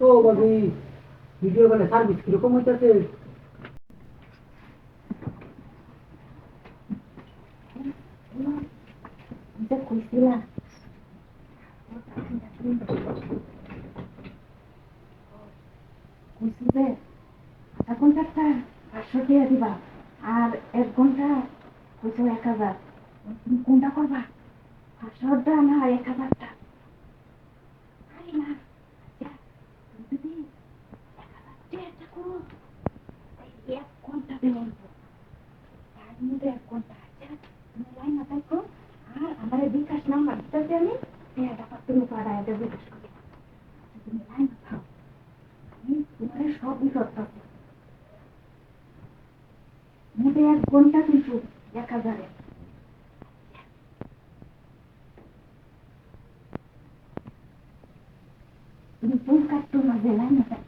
ও বাবি ভিডিও কলে সার্ভিস কীরকম হইতেছে? দিবা, আর এক ঘণ্টা কইছো এক হাজার। কোনটা করবা? পাঁচশোটা না এক হাজারটা আরে না আচ্ছা, তুমি যদি এক হাজার টাকাটা করো তাই এক ঘণ্টা এক ঘণ্টা লাইন আর আমার বিকাশ তুমি লাইন তোমার সব বিপদ এক ঘণ্টা এক হাজারে ফোন কাটতো যে লাইন না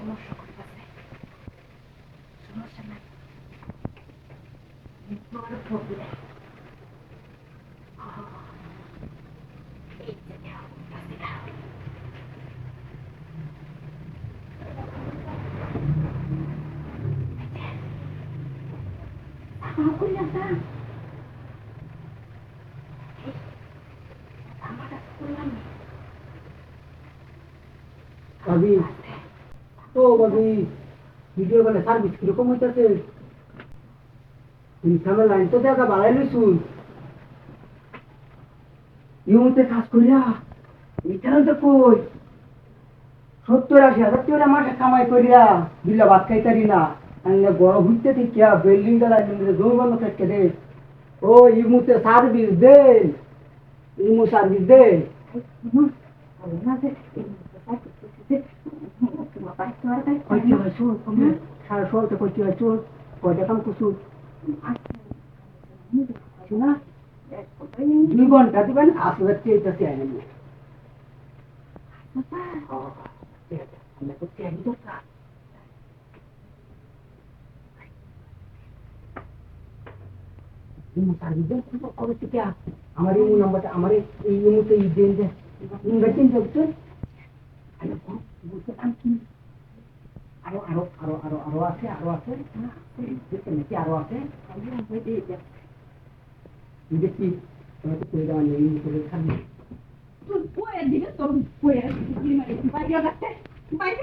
দেয় আরে না লাইন না থাকো আমার আমার টেহারা বাড়ায় তো এই হাজার ক্যামেরা সমস্যা করতেছে সমস্যা নাই বড় প্রবলেম এই যে দাও পাশে দাও আমার করলাম না আমার করলাম না বাবি ও বাবি ভিডিও কলে সার্ভিস কীরকম হইতেছে ইনকামের লাইন তো দেখা বাড়াই লইছুন ইউতে কাজ করিয়া ইটারও তো কই সত্তর আশি হাজার টাকা মাসে কামাই করিয়া বিল্লা ভাত খাইতারি না আইনে বড় ঘুরতে থেকে বিল্ডিংগুলা জমি থেকে দে ও ইমুতে সার্ভিস দে ইমু সার্ভিস দে হয় হয় দুই ঘণ্টা দিবেন আসলে চেয়েছে আইনে আমরা ইমু ইমু নাম্বারটা আমার এই ইমুতে ই দেন যে হচ্ছে আরে আরও আরও আরও আরও আছে আরও আছে নাকি আরও আছে দেখি তোমাকে করে দেওয়া নেই করে বইয়ের বাইরে বাইরে